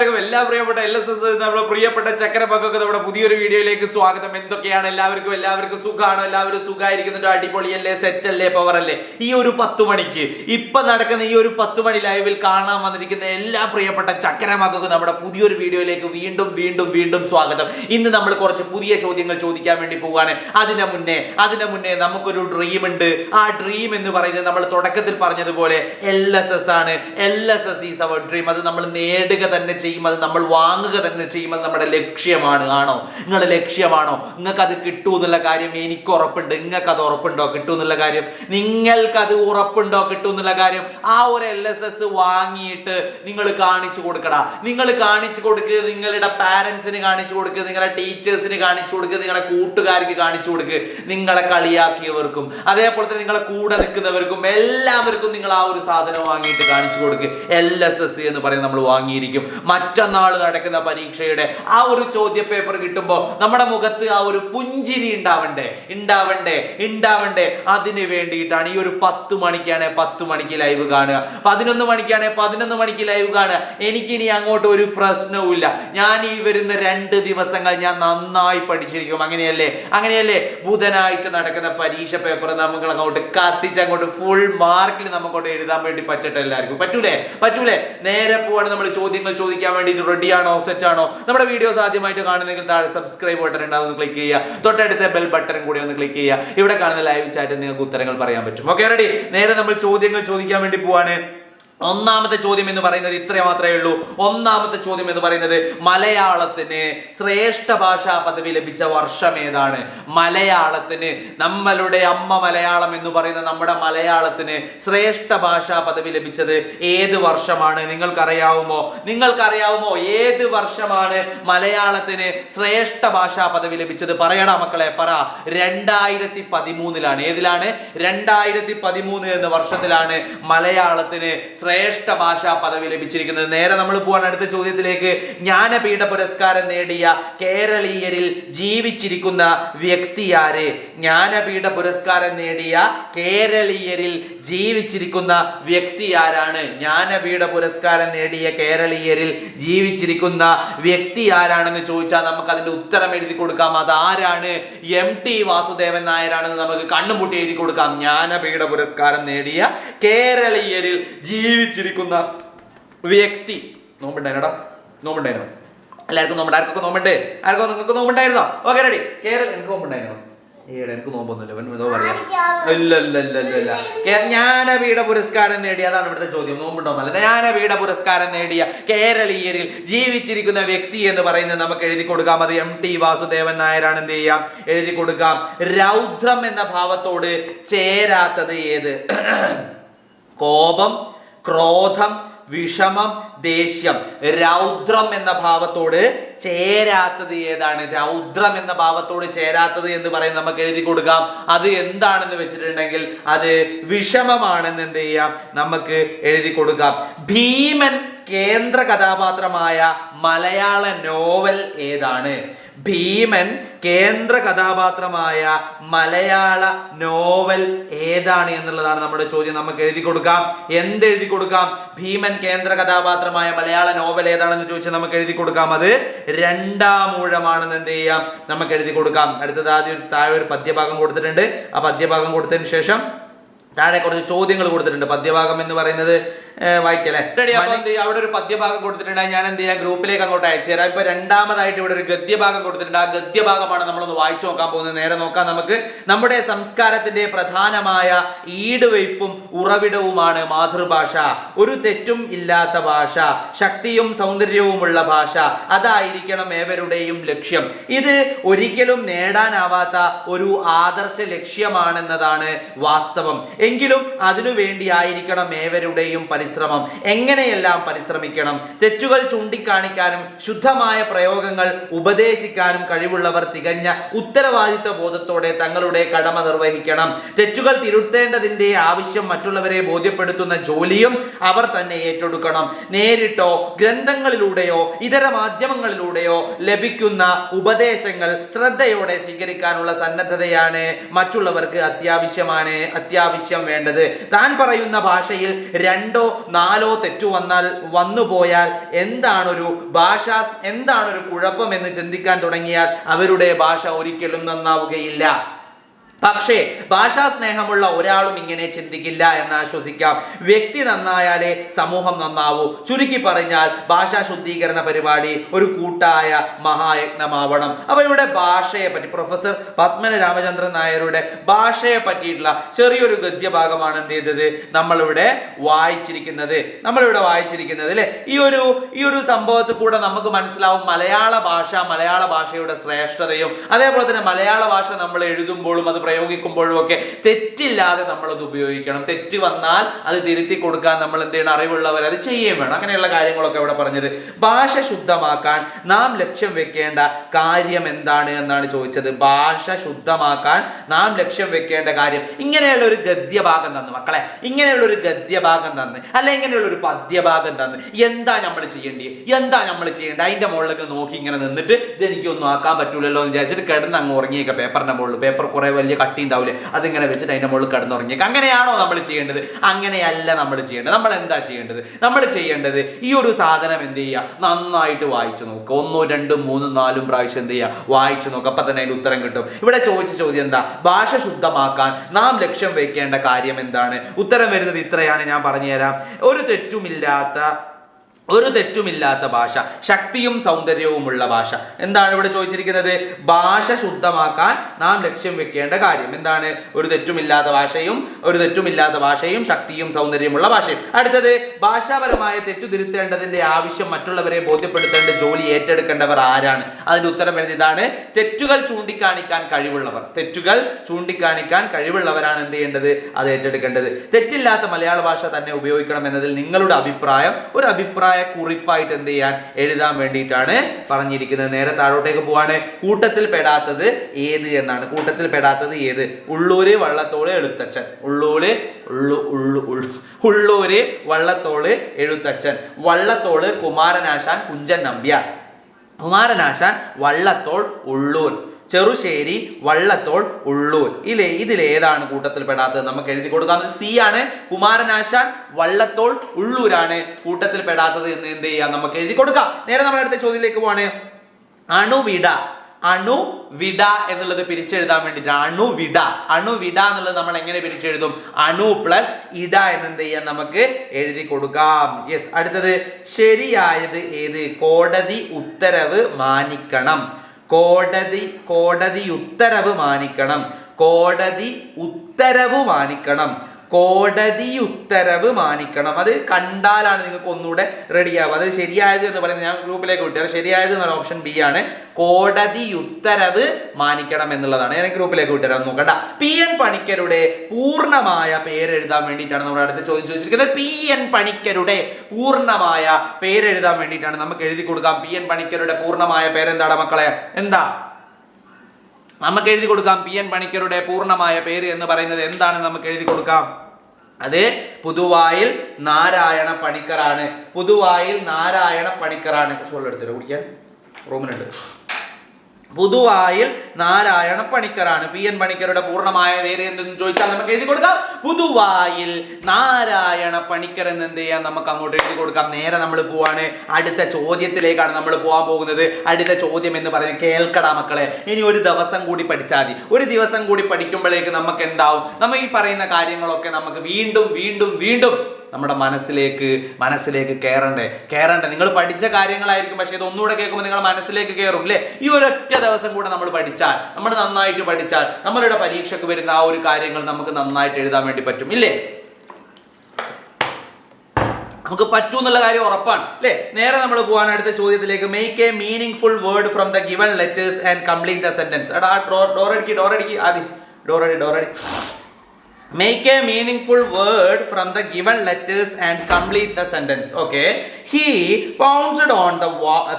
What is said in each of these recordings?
കൂട്ടുകാർക്കും എല്ലാ പ്രിയപ്പെട്ട എൽ എസ് എസ് നമ്മുടെ പ്രിയപ്പെട്ട ചക്കര പക്കൊക്കെ നമ്മുടെ പുതിയൊരു വീഡിയോയിലേക്ക് സ്വാഗതം. എന്തൊക്കെയാണ്? എല്ലാവർക്കും എല്ലാവർക്കും സുഖമാണ് എല്ലാവരും സുഖമായിരിക്കുന്നുണ്ട് അടിപൊളിയല്ലേ? സെറ്റ് അല്ലേ പവർ അല്ലേ ഈ ഒരു പത്ത് മണിക്ക് ഇപ്പൊ നടക്കുന്ന ഈ ഒരു പത്ത് മണി ലൈവിൽ കാണാൻ വന്നിരിക്കുന്ന എല്ലാ പ്രിയപ്പെട്ട ചക്കര നമ്മുടെ പുതിയൊരു വീഡിയോയിലേക്ക് വീണ്ടും വീണ്ടും വീണ്ടും സ്വാഗതം. ഇന്ന് നമ്മൾ കുറച്ച് പുതിയ ചോദ്യങ്ങൾ ചോദിക്കാൻ വേണ്ടി പോവുകയാണ് അതിനു മുന്നേ അതിനു മുന്നേ നമുക്കൊരു ഡ്രീം ഉണ്ട്. ആ ഡ്രീം എന്ന് പറയുന്നത് നമ്മൾ തുടക്കത്തിൽ പറഞ്ഞതുപോലെ എൽ എസ് എസ് ആണ്. L S S is our dream അത് നമ്മൾ നേടുക തന്നെ ചെയ്യും. അത് നമ്മൾ വാങ്ങുക തന്നെ ചെയ്യും അത് നമ്മുടെ ലക്ഷ്യമാണ് ആണോ? നിങ്ങളുടെ ലക്ഷ്യമാണോ? നിങ്ങൾക്ക് അത് കിട്ടൂ എന്നുള്ള കാര്യം എനിക്ക് ഉറപ്പുണ്ട്. നിങ്ങൾക്ക് അത് ഉറപ്പുണ്ടോ? കിട്ടൂ എന്നുള്ള കാര്യം. നിങ്ങൾക്ക് അത് ഉറപ്പുണ്ടോ? കിട്ടൂ എന്നുള്ള കാര്യം. ആ ഒരു എൽ എസ് എസ് വാങ്ങിയിട്ട് നിങ്ങൾ കാണിച്ചു കൊടുക്കടാ. നിങ്ങൾ കാണിച്ചു കൊടുക്കുക നിങ്ങളുടെ പാരൻസിന് കാണിച്ചു കൊടുക്കുക നിങ്ങളുടെ ടീച്ചേഴ്സിന് കാണിച്ചു കൊടുക്കുക നിങ്ങളുടെ കൂട്ടുകാർക്ക് കാണിച്ചു കൊടുക്കുക നിങ്ങളെ കളിയാക്കിയവർക്കും അതേപോലെ തന്നെ നിങ്ങളെ കൂടെ നിൽക്കുന്നവർക്കും എല്ലാവർക്കും നിങ്ങൾ ആ ഒരു സാധനം വാങ്ങിയിട്ട് കാണിച്ചു കൊടുക്കുക എൽ എസ് എസ് എന്ന് പറയുന്നത് നമ്മൾ വാങ്ങിയിരിക്കും. മറ്റന്നാൾ നടക്കുന്ന പരീക്ഷയുടെ ആ ഒരു ചോദ്യ പേപ്പർ കിട്ടുമ്പോൾ നമ്മുടെ മുഖത്ത് ആ ഒരു പുഞ്ചിരി ഉണ്ടാവണ്ടേ? ഉണ്ടാവണ്ടേ? ഉണ്ടാവണ്ടേ? അതിന് വേണ്ടിയിട്ടാണ് ഈ ഒരു പത്ത് മണിക്കാണ് പത്ത് മണിക്ക് ലൈവ് കാണുക. പതിനൊന്ന് മണിക്കാണ് പതിനൊന്ന് മണിക്ക് ലൈവ് കാണുക. എനിക്കിനി അങ്ങോട്ട് ഒരു പ്രശ്നവുമില്ല. ഞാൻ ഈ വരുന്ന രണ്ട് ദിവസങ്ങൾ ഞാൻ നന്നായി പഠിച്ചിരിക്കും. അങ്ങനെയല്ലേ? അങ്ങനെയല്ലേ? ബുധനാഴ്ച നടക്കുന്ന പരീക്ഷ പേപ്പർ നമുക്ക് അങ്ങോട്ട് കത്തിച്ച് അങ്ങോട്ട് ഫുൾ മാർക്കിൽ നമുക്കോട്ട് എഴുതാൻ വേണ്ടി പറ്റട്ടെ എല്ലാവർക്കും. പറ്റൂലേ? പറ്റൂലേ? നേരെ പോവാണ് നമ്മൾ ചോദ്യങ്ങൾ ചോദിക്കാൻ വേണ്ടിയിട്ട് റെഡിയാണോ സെറ്റ് ആണോ? നമ്മുടെ വീഡിയോസ് ആദ്യമായിട്ട് കാണുന്നെങ്കിൽ താഴെ സബ്സ്ക്രൈബ് ബട്ടൺ ഉണ്ടാവും ഒന്ന് ക്ലിക്ക് ചെയ്യുക. തൊട്ടടുത്ത ബെൽ ബട്ടൺ കൂടി ഒന്ന് ക്ലിക്ക് ചെയ്യുക. ഇവിടെ കാണുന്ന ലൈവ് ചാറ്റിൽ നിങ്ങൾക്ക് ഉത്തരങ്ങൾ പറയാൻ പറ്റും. ഓക്കെ റെഡി നേരെ നമ്മൾ ചോദ്യങ്ങൾ ചോദിക്കാൻ വേണ്ടി പോവാണ്. ഒന്നാമത്തെ ചോദ്യം എന്ന് പറയുന്നത് ഇത്ര മാത്രമേ ഉള്ളൂ. ഒന്നാമത്തെ ചോദ്യം എന്ന് പറയുന്നത് മലയാളത്തിന് ശ്രേഷ്ഠ ഭാഷാ പദവി ലഭിച്ച വർഷം ഏതാണ്? മലയാളത്തിന് നമ്മളുടെ അമ്മ മലയാളം എന്ന് പറയുന്ന നമ്മുടെ മലയാളത്തിന് ശ്രേഷ്ഠ ഭാഷാ പദവി ലഭിച്ചത് ഏത് വർഷമാണ്? നിങ്ങൾക്കറിയാവുമോ? നിങ്ങൾക്കറിയാവുമോ ഏത് വർഷമാണ് മലയാളത്തിന് ശ്രേഷ്ഠ ഭാഷാ പദവി ലഭിച്ചത്? പറയടാ മക്കളെ പറ. രണ്ടായിരത്തി പതിമൂന്നിലാണ് ഏതിലാണ്? രണ്ടായിരത്തി പതിമൂന്ന് എന്ന വർഷത്തിലാണ് മലയാളത്തിന് ശ്രേഷ്ഠ ഭാഷാ പദവി ലഭിച്ചിരിക്കുന്നത്. നേരെ നമ്മൾ പോവാണ് അടുത്ത ചോദ്യത്തിലേക്ക്. ജ്ഞാനപീഠ പുരസ്കാരം നേടിയ കേരളീയരിൽ ജീവിച്ചിരിക്കുന്ന വ്യക്തി ആര്? ജ്ഞാനപീഠ പുരസ്കാരം നേടിയ കേരളീയരിൽ ജീവിച്ചിരിക്കുന്ന വ്യക്തി ആരാണ്? ജ്ഞാനപീഠ പുരസ്കാരം നേടിയ കേരളീയരിൽ ജീവിച്ചിരിക്കുന്ന വ്യക്തി ആരാണെന്ന് ചോദിച്ചാൽ നമുക്ക് അതിന്റെ ഉത്തരം എഴുതി കൊടുക്കാം. അത് ആരാണ്? എം ടി വാസുദേവൻ നായരാണെന്ന് നമുക്ക് കണ്ണുമുട്ടി എഴുതി കൊടുക്കാം. ജ്ഞാനപീഠ പുരസ്കാരം നേടിയ കേരളീയരിൽ ജീവിച്ചിരിക്കുന്ന വ്യക്തി നോമ്പുണ്ടായിരുന്നോടാ നോമ്പുണ്ടായിരുന്നു? എല്ലാവർക്കും നോമ്പുണ്ട് ആർക്കൊക്കെ നോമ്പുണ്ട്? ആർക്കോ നിങ്ങൾക്ക് നോമ്പുണ്ടായിരുന്നോ? ഓക്കെ റെഡി കേരള എനിക്ക് നോമ്പുണ്ടായിരുന്നു? ഏടെ എനിക്ക് നോമ്പൊന്നുമില്ല. എന്തോ പറയാ. ഇല്ല ഇല്ല ഇല്ല ഇല്ല ഇല്ല ജ്ഞാനപീഠ പുരസ്കാരം നേടിയ അതാണ് ഇവിടുത്തെ ചോദ്യം. നോമ്പുണ്ടോ അല്ല ജ്ഞാനപീഠ പുരസ്കാരം നേടിയ കേരളീയരിൽ ജീവിച്ചിരിക്കുന്ന വ്യക്തി എന്ന് പറയുന്നത് നമുക്ക് എഴുതി കൊടുക്കാം. അത് എം ടി വാസുദേവൻ നായരാണ് എന്ത് ചെയ്യാം? എഴുതി കൊടുക്കാം. രൗദ്രം എന്ന ഭാവത്തോട് ചേരാത്തത് ഏത്? കോപം ക്രോധം വിഷമം ദേഷ്യം രൗദ്രം എന്ന ഭാവത്തോട് ചേരാത്തത് ഏതാണ്? രൗദ്രം എന്ന ഭാവത്തോട് ചേരാത്തത് എന്ന് പറയും നമുക്ക് എഴുതി കൊടുക്കാം. അത് എന്താണെന്ന് വെച്ചിട്ടുണ്ടെങ്കിൽ അത് വിഷമമാണെന്ന് എന്ത് ചെയ്യാം? നമുക്ക് എഴുതി കൊടുക്കാം. ഭീമൻ കേന്ദ്ര കഥാപാത്രമായ മലയാള നോവൽ ഏതാണ്? ഭീമൻ കേന്ദ്ര കഥാപാത്രമായ മലയാള നോവൽ ഏതാണ് എന്നുള്ളതാണ് നമ്മുടെ ചോദ്യം. നമുക്ക് എഴുതി കൊടുക്കാം. എന്ത് എഴുതി കൊടുക്കാം? ഭീമൻ കേന്ദ്ര കഥാപാത്രമായ മലയാള നോവൽ ഏതാണെന്ന് ചോദിച്ചാൽ നമുക്ക് എഴുതി കൊടുക്കാം. അത് രണ്ടാം ഊഴമാണെന്ന് എന്ത് ചെയ്യാം? നമുക്ക് എഴുതി കൊടുക്കാം. അടുത്തത് ആദ്യം താഴെ ഒരു പദ്യഭാഗം കൊടുത്തിട്ടുണ്ട്. ആ പദ്യഭാഗം കൊടുത്തതിന് ശേഷം താഴെ കുറച്ച് ചോദ്യങ്ങൾ കൊടുത്തിട്ടുണ്ട്. പദ്യഭാഗം എന്ന് പറയുന്നത് വായിക്കല്ലേ? റെഡി അപ്പൊ എന്ത് ചെയ്യാം? അവിടെ ഒരു പദ്യഭാഗം കൊടുത്തിട്ടുണ്ട്. ഞാൻ എന്ത് ചെയ്യാം? ഗ്രൂപ്പിലേക്ക് അങ്ങോട്ട് അയച്ചു തരാം. ഇപ്പൊ രണ്ടാമതായിട്ട് ഇവിടെ ഒരു ഗദ്യഭാഗം കൊടുത്തിട്ടുണ്ട്. ആ ഗദ്യഭാഗമാണ് നമ്മളൊന്ന് വായിച്ചു നോക്കാൻ പോകുന്നത്. നേരെ നോക്കാം നമുക്ക്. നമ്മുടെ സംസ്കാരത്തിന്റെ പ്രധാനമായ ഈടുവയ്പും ഉറവിടവുമാണ് മാതൃഭാഷ. ഒരു തെറ്റും ഇല്ലാത്ത ഭാഷ ശക്തിയും സൗന്ദര്യവുമുള്ള ഭാഷ അതായിരിക്കണം ഏവരുടെയും ലക്ഷ്യം. ഇത് ഒരിക്കലും നേടാനാവാത്ത ഒരു ആദർശ ലക്ഷ്യമാണെന്നതാണ് വാസ്തവം. എങ്കിലും അതിനു വേണ്ടിയായിരിക്കണം ഏവരുടെയും പരിശ്രമം. എങ്ങനെയെല്ലാം പരിശ്രമിക്കണം? തെറ്റുകൾ ചൂണ്ടിക്കാണിക്കാനും ശുദ്ധമായ പ്രയോഗങ്ങൾ ഉപദേശിക്കാനും കഴിവുള്ളവർ തികഞ്ഞ ഉത്തരവാദിത്വ ബോധത്തോടെ തങ്ങളുടെ കടമ നിർവഹിക്കണം. തെറ്റുകൾ തിരുത്തേണ്ടതിന്റെ ആവശ്യം മറ്റുള്ളവരെ ബോധ്യപ്പെടുത്തുന്ന ജോലിയും അവർ തന്നെ ഏറ്റെടുക്കണം. നേരിട്ടോ ഗ്രന്ഥങ്ങളിലൂടെയോ ഇതര മാധ്യമങ്ങളിലൂടെയോ ലഭിക്കുന്ന ഉപദേശങ്ങൾ ശ്രദ്ധയോടെ സ്വീകരിക്കാനുള്ള സന്നദ്ധതയാണ് മറ്റുള്ളവർക്ക് അത്യാവശ്യമാണ് അത്യാവശ്യം വേണ്ടത്. താൻ പറയുന്ന ഭാഷയിൽ രണ്ടോ നാലോ തെറ്റു വന്നാൽ വന്നു പോയാൽ എന്താണൊരു ഭാഷ എന്താണൊരു കുഴപ്പം എന്ന് ചിന്തിക്കാൻ തുടങ്ങിയാൽ അവരുടെ ഭാഷ ഒരിക്കലും നന്നാവുകയില്ല. പക്ഷേ ഭാഷാ സ്നേഹമുള്ള ഒരാളും ഇങ്ങനെ ചിന്തിക്കില്ല എന്ന് ആശ്വസിക്കാം. വ്യക്തി നന്നായാലേ സമൂഹം നന്നാവൂ. ചുരുക്കി പറഞ്ഞാൽ ഭാഷാ ശുദ്ധീകരണ പരിപാടി ഒരു കൂട്ടായ മഹായജ്ഞമാവണം. അപ്പൊ ഇവിടെ ഭാഷയെ പറ്റി പ്രൊഫസർ പത്മന രാമചന്ദ്രൻ നായരുടെ ഭാഷയെ പറ്റിയിട്ടുള്ള ചെറിയൊരു ഗദ്യഭാഗമാണ് എന്ത് ചെയ്തത്? നമ്മളിവിടെ വായിച്ചിരിക്കുന്നത്. നമ്മളിവിടെ വായിച്ചിരിക്കുന്നത് അല്ലെ? ഈ ഒരു ഈ ഒരു സംഭവത്തിൽ കൂടെ നമുക്ക് മനസ്സിലാവും മലയാള ഭാഷ മലയാള ഭാഷയുടെ ശ്രേഷ്ഠതയും അതേപോലെ തന്നെ മലയാള ഭാഷ നമ്മൾ എഴുതുമ്പോഴും അത് പ്രയോഗിക്കുമ്പോഴും ഒക്കെ തെറ്റില്ലാതെ നമ്മൾ അത് ഉപയോഗിക്കണം. തെറ്റ് വന്നാൽ അത് തിരുത്തി കൊടുക്കാൻ നമ്മൾ എന്ത് ചെയ്യണം? അറിവുള്ളവർ അത് ചെയ്യുകയും വേണം. അങ്ങനെയുള്ള കാര്യങ്ങളൊക്കെ ഇവിടെ പറഞ്ഞത്. ഭാഷ ശുദ്ധമാക്കാൻ നാം ലക്ഷ്യം വെക്കേണ്ട കാര്യം എന്താണ് എന്നാണ് ചോദിച്ചത്. ഭാഷ ശുദ്ധമാക്കാൻ നാം ലക്ഷ്യം വെക്കേണ്ട കാര്യം. ഇങ്ങനെയുള്ള ഒരു ഗദ്യഭാഗം തന്നു മക്കളെ. ഇങ്ങനെയുള്ള ഒരു ഗദ്യഭാഗം തന്ന്. അല്ലെ ഇങ്ങനെയുള്ള ഒരു പദ്യഭാഗം തന്ന്. എന്താ നമ്മൾ ചെയ്യേണ്ടത് എന്താ നമ്മൾ ചെയ്യേണ്ടത്? അതിന്റെ മുകളിലൊക്കെ നോക്കി ഇങ്ങനെ നിന്നിട്ട് ഇത് എനിക്കൊന്നും ആക്കാൻ പറ്റൂലല്ലോ എന്ന് വിചാരിച്ചിട്ട് കിടന്ന് അങ്ങ് ഉറങ്ങിയൊക്കെ. പേപ്പറിന്റെ മുകളിൽ. പേപ്പർ കുറേ വലിയ കട്ടി ഉണ്ടാവില്ലേ അതിങ്ങനെ വെച്ചിട്ട് അതിന്റെ മുകളിൽ കിടന്നുറങ്ങിയേക്ക് അങ്ങനെയാണോ നമ്മൾ ചെയ്യേണ്ടത്? അങ്ങനെയല്ല നമ്മൾ ചെയ്യേണ്ടത്. നമ്മൾ എന്താ ചെയ്യേണ്ടത്? നമ്മൾ ചെയ്യേണ്ടത് ഈ ഒരു സാധനം എന്ത് ചെയ്യുക? നന്നായിട്ട് വായിച്ചു നോക്കുക. ഒന്നോ രണ്ടും മൂന്നും നാലും പ്രാവശ്യം എന്ത് ചെയ്യുക? വായിച്ചു നോക്കുക. അപ്പം തന്നെ അതിന്റെ ഉത്തരം കിട്ടും. ഇവിടെ ചോദിച്ച ചോദ്യം എന്താ? ഭാഷ ശുദ്ധമാക്കാൻ നാം ലക്ഷ്യം വയ്ക്കേണ്ട കാര്യം എന്താണ്? ഉത്തരം വരുന്നത് ഇത്രയാണ് ഞാൻ പറഞ്ഞുതരാം. ഒരു തെറ്റുമില്ലാത്ത ഒരു തെറ്റുമില്ലാത്ത ഭാഷ ശക്തിയും സൗന്ദര്യവുമുള്ള ഭാഷ. എന്താണ് ഇവിടെ ചോദിച്ചിരിക്കുന്നത്? ഭാഷ ശുദ്ധമാക്കാൻ നാം ലക്ഷ്യം വെക്കേണ്ട കാര്യം. എന്താണ്? ഒരു തെറ്റുമില്ലാത്ത ഭാഷയും ഒരു തെറ്റുമില്ലാത്ത ഭാഷയും ശക്തിയും സൗന്ദര്യമുള്ള ഭാഷയും. അടുത്തത് ഭാഷാപരമായ തെറ്റു തിരുത്തേണ്ടതിന്റെ ആവശ്യം മറ്റുള്ളവരെ ബോധ്യപ്പെടുത്തേണ്ട ജോലി ഏറ്റെടുക്കേണ്ടവർ ആരാണ്? അതിന്റെ ഉത്തരം വരുന്നത് ഇതാണ്. തെറ്റുകൾ ചൂണ്ടിക്കാണിക്കാൻ കഴിവുള്ളവർ. തെറ്റുകൾ ചൂണ്ടിക്കാണിക്കാൻ കഴിവുള്ളവരാണ് എന്ത് ചെയ്യേണ്ടത്? അത് ഏറ്റെടുക്കേണ്ടത്. തെറ്റില്ലാത്ത മലയാള ഭാഷ തന്നെ ഉപയോഗിക്കണം എന്നതിൽ നിങ്ങളുടെ അഭിപ്രായം. ഒരു അഭിപ്രായ കുറിപ്പായിട്ട് എന്ത് ചെയ്യാൻ എഴുതാൻ വേണ്ടിയിട്ടാണ് പറഞ്ഞിരിക്കുന്നത്. നേരെ താഴോട്ടേക്ക് പോവാണ്. കൂട്ടത്തിൽ പെടാത്തത് ഏത് എന്നാണ്. കൂട്ടത്തിൽ പെടാത്തത് ഏത്? ഉള്ളൂര് വള്ളത്തോൾ എഴുത്തച്ഛൻ. ഉള്ളൂര് ഉള്ളു ഉള്ളു ഉള്ളു ഉള്ളൂര് വള്ളത്തോൾ എഴുത്തച്ഛൻ. വള്ളത്തോൾ കുമാരനാശാൻ കുഞ്ചൻ നമ്പ്യാർ. കുമാരനാശാൻ വള്ളത്തോൾ ഉള്ളൂർ. ചെറുശ്ശേരി വള്ളത്തോൾ ഉള്ളൂർ. ഇല്ലേ? ഇതിലേതാണ് കൂട്ടത്തിൽ പെടാത്തത് നമുക്ക് എഴുതി കൊടുക്കാവുന്നത് സി ആണ് കുമാരനാശാൻ വള്ളത്തോൾ ഉള്ളൂരാണ് കൂട്ടത്തിൽ പെടാത്തത് എന്ന് എന്ത് ചെയ്യാം? നമുക്ക് എഴുതി കൊടുക്കാം. നേരെ നമ്മുടെ അടുത്ത ചോദ്യത്തിലേക്ക് പോവാണ്. അണുവിട. അണുവിട എന്നുള്ളത് പിരിച്ചെഴുതാൻ വേണ്ടിയിട്ടാണ്. അണുവിട. അണുവിട എന്നുള്ളത് നമ്മൾ എങ്ങനെ പിരിച്ചെഴുതും? അണു പ്ലസ് ഇട എന്ന് എന്ത് ചെയ്യാം? നമുക്ക് എഴുതി കൊടുക്കാം. യെസ് അടുത്തത് ശരിയായത് ഏത്? കോടതി ഉത്തരവ് മാനിക്കണം. കോടതി കോടതി ഉത്തരവ് മാനിക്കണം. കോടതി ഉത്തരവ് മാനിക്കണം. കോടതി ഉത്തരവ് മാനിക്കണം. അത് കണ്ടാലാണ് നിങ്ങൾക്ക് ഒന്നുകൂടെ റെഡിയാവുക അത് ശരിയായത് എന്ന് പറയുന്നത് ഞാൻ ഗ്രൂപ്പിലേക്ക് വിട്ടു. ശരിയായത് എന്ന് ഓപ്ഷൻ ബി ആണ്. കോടതി ഉത്തരവ് മാനിക്കണം എന്നുള്ളതാണ്. ഞാൻ ഗ്രൂപ്പിലേക്ക് വിട്ടുതരാൻ നോക്കണ്ട. പി എൻ പണിക്കരുടെ പൂർണമായ പേരെഴുതാൻ വേണ്ടിയിട്ടാണ് നമ്മുടെ അടുത്ത് ചോദ്യം ചോദിച്ചിരിക്കുന്നത്. പി എൻ പണിക്കരുടെ പൂർണമായ പേരെഴുതാൻ വേണ്ടിയിട്ടാണ് നമുക്ക് എഴുതി കൊടുക്കാം. പി എൻ പണിക്കരുടെ പൂർണമായ പേരെന്താണ് മക്കളെ? എന്താ? നമുക്ക് എഴുതി കൊടുക്കാം. പി എൻ പണിക്കരുടെ പൂർണമായ പേര് എന്ന് പറയുന്നത് എന്താണ്? നമുക്ക് എഴുതി കൊടുക്കാം. അത് പുതുവായിൽ നാരായണ പണിക്കറാണ്. പുതുവായിൽ നാരായണ പണിക്കറാണ്. കുറച്ച് വെള്ളം എടുത്തിട്ട് കുടിക്കാൻ? റൂമിലുണ്ട് പുതുവായിൽ നാരായണ പണിക്കറാണ് പി എൻ പണിക്കരുടെ പൂർണമായ പേര് എന്തെന്ന് ചോദിച്ചാൽ നമുക്ക് എഴുതി കൊടുക്കാം. പുതുവായിൽ നാരായണ പണിക്കർ എന്ന് എന്ത് ചെയ്യാം? നമുക്ക് അങ്ങോട്ട് എഴുതി കൊടുക്കാം. നേരെ നമ്മൾ പോവാണ്. അടുത്ത ചോദ്യത്തിലേക്കാണ് നമ്മൾ പോകാൻ പോകുന്നത്. അടുത്ത ചോദ്യം എന്ന് പറയുന്നത് കേൾക്കടാ മക്കളെ. ഇനി ഒരു ദിവസം കൂടി പഠിച്ചാൽ മതി. ഒരു ദിവസം കൂടി പഠിക്കുമ്പോഴേക്ക് നമുക്ക് എന്താവും? നമ്മൾ ഈ പറയുന്ന കാര്യങ്ങളൊക്കെ നമുക്ക് വീണ്ടും വീണ്ടും വീണ്ടും നമ്മുടെ മനസ്സിലേക്ക് മനസ്സിലേക്ക് കയറണ്ടേ കയറണ്ടേ നിങ്ങൾ പഠിച്ച കാര്യങ്ങളായിരിക്കും പക്ഷേ ഇത് ഒന്നുകൂടെ കേൾക്കുമ്പോൾ നിങ്ങൾ മനസ്സിലേക്ക് കയറും അല്ലേ ഈ ഒരൊറ്റ ദിവസം കൂടെ നമ്മൾ പഠിച്ചാൽ നമ്മൾ നന്നായിട്ട് പഠിച്ചാൽ നമ്മളുടെ പരീക്ഷയ്ക്ക് വരുന്ന ആ ഒരു കാര്യങ്ങൾ നമുക്ക് നന്നായിട്ട് എഴുതാൻ വേണ്ടി പറ്റും ഇല്ലേ? നമുക്ക് പറ്റൂ എന്നുള്ള കാര്യം ഉറപ്പാണ് അല്ലേ നേരെ നമ്മൾ പോകാൻ അടുത്ത ചോദ്യത്തിലേക്ക്. Make a meaningful word from the given letters and complete the sentence എടാ ഡോറടിക്ക് ഡോറടിക്ക്. ആദ്യം. ഡോറടി ഡോറടി. Make a meaningful word from the given letters and complete the sentence. Okay. He pounced on the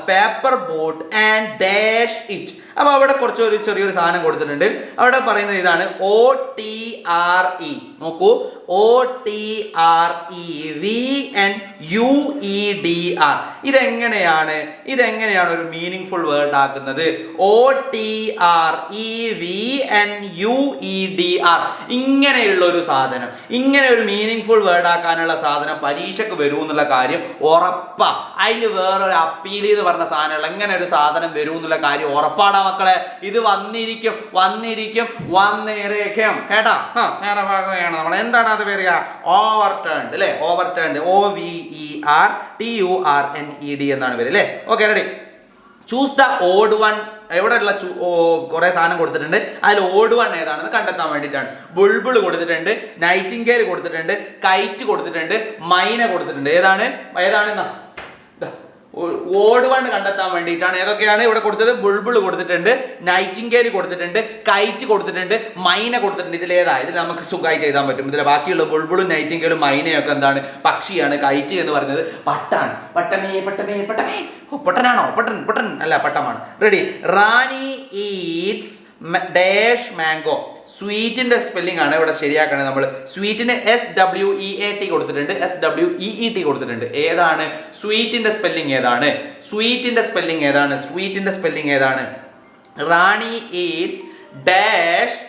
paper boat and dashed it. അപ്പോൾ അവിടെ കുറച്ച് ഒരു ചെറിയൊരു സാധനം കൊടുത്തിട്ടുണ്ട് അവിടെ പറയുന്നത് ഇതാണ് ഒ ടി ആർ ഇ നോക്കൂ O T R E V N U E D R ഇതെങ്ങനെയാണ് ഇതെങ്ങനെയാണ് ഒരു മീനിങ് ഫുൾ വേർഡ് ആക്കുന്നത്? O T R E V N U E D R ഇങ്ങനെയുള്ള ഒരു സാധനം ഇങ്ങനെ ഒരു മീനിങ് ഫുൾ വേർഡ് ആക്കാനുള്ള സാധനം പരീക്ഷയ്ക്ക് വരൂ എന്നുള്ള കാര്യം ഉറപ്പാ. അതിൽ വേറൊരു അപ്പീൽ എന്ന് പറഞ്ഞ സാധനങ്ങൾ എങ്ങനെ ഒരു സാധനം വരൂ എന്നുള്ള കാര്യം ഉറപ്പാടാ മക്കളെ. ഇത് വന്നിരിക്കും വന്നിരിക്കും വന്നിരിക്കും. കേട്ടാ? നേരെ ഭാഗമാണ് നമ്മൾ എന്താണ് അത് പേര് ഓവർ ടേൺഡ് അല്ലേ overturned O V E R T U R N E D എന്നാണ് പേര് അല്ലേ okay ready choose the odd one എവിടെയുള്ള കുറെ സാധനം കൊടുത്തിട്ടുണ്ട്. അതിൽ ഓഡ് വൺ ഏതാണെന്ന് കണ്ടെത്താൻ വേണ്ടിയിട്ടാണ്. ബുൾബിൾ കൊടുത്തിട്ടുണ്ട് നൈറ്റിംഗേൽ കൊടുത്തിട്ടുണ്ട് കൈറ്റ് കൊടുത്തിട്ടുണ്ട് മൈന കൊടുത്തിട്ടുണ്ട്. ഏതാണ്? ഏതാണ് ഓഡ് വൺ കണ്ടെത്താൻ വേണ്ടിയിട്ടാണ്. ഏതൊക്കെയാണ് ഇവിടെ കൊടുത്തത്? ബുൾബിൾ കൊടുത്തിട്ടുണ്ട് നൈറ്റിംഗേൽ കൊടുത്തിട്ടുണ്ട് കൈറ്റ് കൊടുത്തിട്ടുണ്ട് മൈന കൊടുത്തിട്ടുണ്ട്. ഇതിലേതാ ഇതിൽ നമുക്ക് സുഖമായിട്ട് എഴുതാൻ പറ്റും. ഇതിലെ ബാക്കിയുള്ള ബുൾബിളും നൈറ്റിംഗേലും മൈനയൊക്കെ എന്താണ്? പക്ഷിയാണ് കൈറ്റ് എന്ന് പറഞ്ഞത് പട്ടാണ്. പട്ടമേ പട്ടമേ പട്ടമേ. പൊട്ടനാണോ? പൊട്ടൻ പൊട്ടൻ. അല്ല പട്ടമാണ്. Ready Rani eats dash mango. സ്വീറ്റിന്റെ spelling ആണ് ഇവിടെ ശരിയാക്കണത് നമ്മൾ സ്വീറ്റിന് S W E A T കൊടുത്തിട്ടുണ്ട്. S W E E T കൊടുത്തിട്ടുണ്ട്. ഏതാണ്? സ്വീറ്റിന്റെ സ്പെല്ലിംഗ് ഏതാണ്? സ്വീറ്റിന്റെ സ്പെല്ലിംഗ് ഏതാണ്? സ്വീറ്റിന്റെ സ്പെല്ലിംഗ് ഏതാണ്? Rani is dash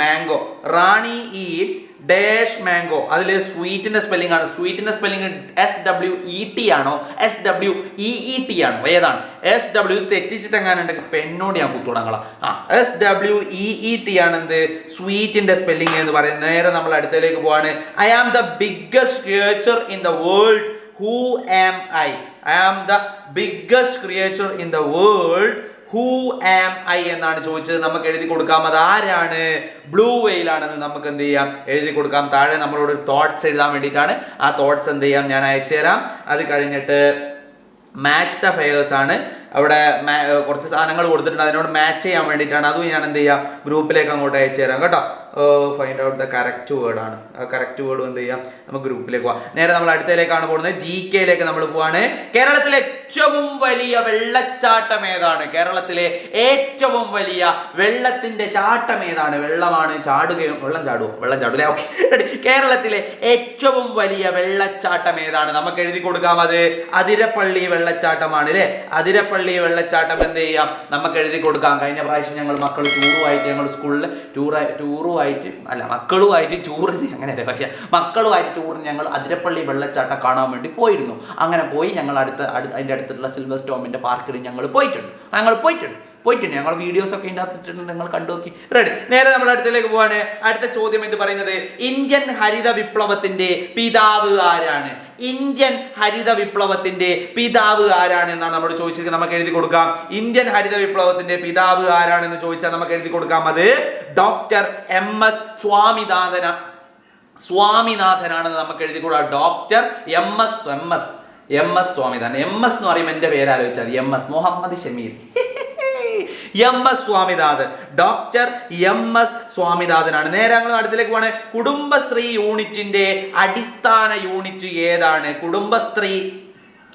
mango. Rani eats dash mango. അതിൽ സ്വീറ്റിന്റെ സ്പെല്ലിംഗ് ആണ്. സ്വീറ്റിന്റെ spelling S W E T ആണോ? S W E E T ആണോ? ഏതാണ്? എസ് ഡബ്ല്യു തെറ്റിച്ചിട്ട് എങ്ങാനുണ്ടെങ്കിൽ പെണ്ണോട് ഞാൻ കുത്തുടങ്ങളാം. ആ S W E E T ആണ് എന്ത് സ്വീറ്റിന്റെ സ്പെല്ലിംഗ് എന്ന് പറയുന്നത്. നേരെ നമ്മൾ അടുത്തേക്ക് പോവാണ്. I am the biggest creature in the world who am I I am the biggest creature in the world who am I എന്നാണ് ചോദിച്ചത്. നമുക്ക് എഴുതി കൊടുക്കാം. അത് ആരാണ്? ബ്ലൂ വെയിലാണെന്ന് നമുക്ക് എന്ത് ചെയ്യാം? എഴുതി കൊടുക്കാം. താഴെ നമ്മളോട് ഒരു തോട്ട്സ് എഴുതാൻ വേണ്ടിയിട്ടാണ്. ആ തോട്ട്സ് എന്ത് ചെയ്യാം? ഞാൻ അയച്ചു തരാം. അത് കഴിഞ്ഞിട്ട് മാച്ച് ദ ഫെയേഴ്സ് ആണ്. അവിടെ കുറച്ച് സാധനങ്ങൾ കൊടുത്തിട്ടുണ്ട്. അതിനോട് മാച്ച് ചെയ്യാൻ വേണ്ടിയിട്ടാണ്. അതും ഞാൻ എന്ത് ചെയ്യാം? ഗ്രൂപ്പിലേക്ക് അങ്ങോട്ട് അയച്ചു തരാം. കേട്ടോ? ഫൈൻഡ് ഔട്ട് ദ കറക്റ്റ് ആണ്. ആ കറക്റ്റ് വേർഡ് എന്ത് ചെയ്യാം? നമുക്ക് ഗ്രൂപ്പിലേക്ക് പോവാം. നേരെ നമ്മൾ അടുത്തതിലേക്കാണ് പോകുന്നത്. ജി കെയിലേക്ക് നമ്മൾ പോവാണ്. കേരളത്തിലെ ഏറ്റവും വലിയ വെള്ളച്ചാട്ടം ഏതാണ്? കേരളത്തിലെ ഏറ്റവും വലിയ വെള്ളത്തിന്റെ ചാട്ടം ഏതാണ്? വെള്ളമാണ് ചാടുകയും വെള്ളം ചാടുമോ വെള്ളം ചാടൂലേ? ഓക്കെ. കേരളത്തിലെ ഏറ്റവും വലിയ വെള്ളച്ചാട്ടം ഏതാണ്? നമുക്ക് എഴുതി കൊടുക്കാം അത്. അതിരപ്പള്ളി വെള്ളച്ചാട്ടമാണ് അല്ലേ? അതിരപ്പള്ളി വെള്ളച്ചാട്ടം എന്ത് ചെയ്യാം? നമുക്ക് എഴുതി കൊടുക്കാം. കഴിഞ്ഞ പ്രാവശ്യം ഞങ്ങൾ മക്കൾ ടൂറുമായിട്ട് ഞങ്ങൾ സ്കൂളിൽ ടൂറായി ടൂർ ടൂറുമായിട്ട് അല്ല മക്കളുമായിട്ട് ടൂറിന് അങ്ങനെയല്ലേ പറയുക മക്കളുമായിട്ട് ടൂറിന് ഞങ്ങൾ അതിരപ്പള്ളി വെള്ളച്ചാട്ടം കാണാൻ വേണ്ടി പോയിരുന്നു. അങ്ങനെ പോയി ഞങ്ങൾ അടുത്ത അടുത്ത് അതിന്റെ അടുത്തുള്ള സിൽവർ സ്റ്റോമിന്റെ പാർക്കിൽ ഞങ്ങൾ പോയിട്ടുണ്ട്. ഞങ്ങൾ പോയിട്ടുണ്ട്. പോയിട്ടുണ്ട് ഞങ്ങൾ വീഡിയോസ് ഒക്കെ ഇതിന്റെ നിങ്ങൾ കണ്ടു നോക്കി. റെഡി നേരെ നമ്മൾ അടുത്തേക്ക് പോവാണ്. അടുത്ത ചോദ്യം എന്ന് പറയുന്നത് ഇന്ത്യൻ ഹരിത വിപ്ലവത്തിന്റെ പിതാവ് ആരാണ്? ഇന്ത്യൻ ഹരിത വിപ്ലവത്തിന്റെ പിതാവ് ആരാണ് എന്നാണ് നമ്മൾ ചോദിച്ചിരിക്കുന്നത്. നമുക്ക് എഴുതി കൊടുക്കാം. ഇന്ത്യൻ ഹരിത വിപ്ലവത്തിന്റെ പിതാവ് ആരാണെന്ന് ചോദിച്ചാൽ നമുക്ക് എഴുതി കൊടുക്കാം. അത് ഡോക്ടർ എം എസ് സ്വാമിനാഥന സ്വാമിനാഥനാണെന്ന് നമുക്ക് എഴുതി കൊടുക്കാം. Doctor M S M S M S Swaminathan. M S എന്ന് പറയുമ്പോൾ എന്റെ പേര് ആലോചിച്ചാൽ M S Muhammad Shameer. M S Swaminathan. Doctor M S സ്വാമിനാഥനാണ്. നേരെ ഞങ്ങൾ അടുത്തിലേക്ക് പോവാണ്. കുടുംബശ്രീ യൂണിറ്റിന്റെ അടിസ്ഥാന യൂണിറ്റ് ഏതാണ്? കുടുംബശ്രീ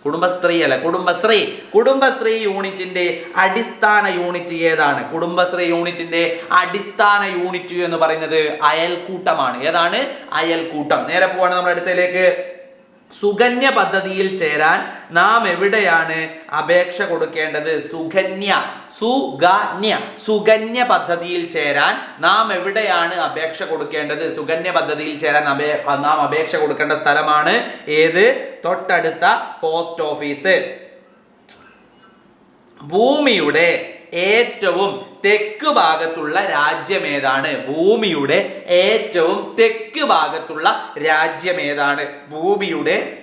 കുടുംബശ്രീ അല്ല കുടുംബശ്രീ. കുടുംബശ്രീ യൂണിറ്റിന്റെ അടിസ്ഥാന യൂണിറ്റ് ഏതാണ്? കുടുംബശ്രീ യൂണിറ്റിന്റെ അടിസ്ഥാന യൂണിറ്റ് എന്ന് പറയുന്നത് അയൽക്കൂട്ടമാണ്. ഏതാണ്? അയൽക്കൂട്ടം. നേരെ പോവാണ് നമ്മൾ അടുത്തേക്ക്. സുകന്യ പദ്ധതിയിൽ ചേരാൻ നാം എവിടെയാണ് അപേക്ഷ കൊടുക്കേണ്ടത്? സുകന്യ സുഗന്യ സുകന്യ പദ്ധതിയിൽ ചേരാൻ നാം എവിടെയാണ് അപേക്ഷ കൊടുക്കേണ്ടത്? സുകന്യ പദ്ധതിയിൽ ചേരാൻ അപേ നാം അപേക്ഷ കൊടുക്കേണ്ട സ്ഥലമാണ് ഏത്? തൊട്ടടുത്ത പോസ്റ്റ് ഓഫീസ്. ഭൂമിയുടെ ഏറ്റവും തെക്ക് ഭാഗത്തുള്ള രാജ്യം ഏതാണ് ഭൂമിയുടെ ഏറ്റവും തെക്ക് ഭാഗത്തുള്ള രാജ്യം ഏതാണ് ഭൂമിയുടെ